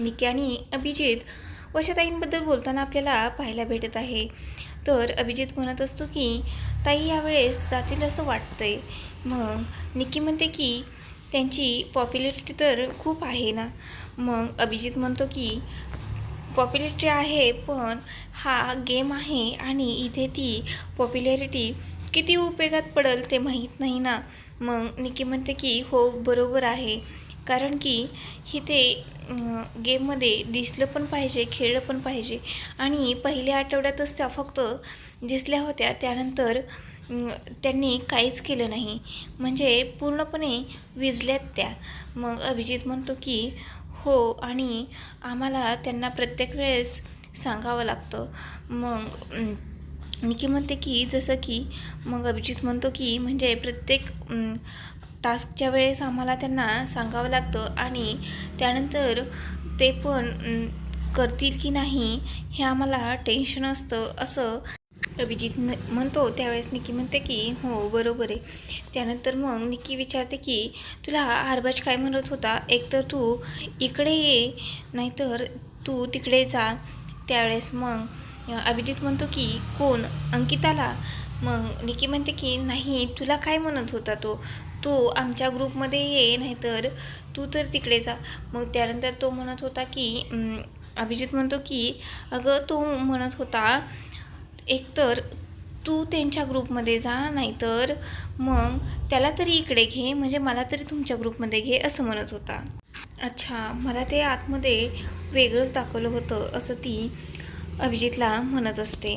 निकी आणि अभिजित वशाताईंबद्दल बोलताना आपल्याला पाहायला भेटत आहे. तर अभिजित म्हणत असतो की ताई यावेळेस जातील असं वाटतंय. मग निकी म्हणते की त्यांची पॉप्युलॅरिटी तर खूप आहे ना. मग अभिजित म्हणतो की पॉप्युलॅरिटी आहे पण हा गेम आहे आणि इथे ती पॉप्युलॅरिटी किती उपयोगात पडेल ते माहीत नाही ना. मग निकी म्हणते की हो बरोबर आहे. कारण की इथे गेममध्ये दिसलं पण पाहिजे खेळलं पण पाहिजे. आणि पहिल्या आठवड्यातच त्या फक्त दिसल्या होत्या. त्यानंतर त्यांनी काहीच केलं नाही. म्हणजे पूर्णपणे विजल्यात त्या. मग अभिजित म्हणतो की हो आणि आम्हाला त्यांना प्रत्येक वेळेस सांगावं लागतं. मग निकी म्हणते की जसं की मग अभिजित म्हणतो की म्हणजे प्रत्येक टास्कच्या वेळेस आम्हाला त्यांना सांगावं लागतं आणि त्यानंतर ते पण करतील की नाही हे आम्हाला टेन्शन असतं असं अभिजित न म्हणतो. त्यावेळेस निकी म्हणते की हो बरोबर आहे. त्यानंतर मग निकी विचारते की तुला हरबाज काय म्हणत होता? एकतर तू इकडे ये नाहीतर तू तिकडे जा. त्यावेळेस मग अभिजित म्हणतो की कोण? अंकिताला? मग निकी म्हणते की नाही तुला काय म्हणत होता तो? तू आमच्या ग्रुपमध्ये ये नाहीतर तू तर तिकडे जा. मग त्यानंतर तो म्हणत होता की अभिजित म्हणतो की अगं तो म्हणत होता एकतर तू त्यांच्या ग्रुपमध्ये जा नाहीतर मग त्याला तरी इकडे घे म्हणजे मला तरी तुमच्या ग्रुपमध्ये घे असं म्हणत होता. अच्छा मला ते आतमध्ये वेगळंच दाखवलं होतं असं ती अभिजितला म्हणत असते.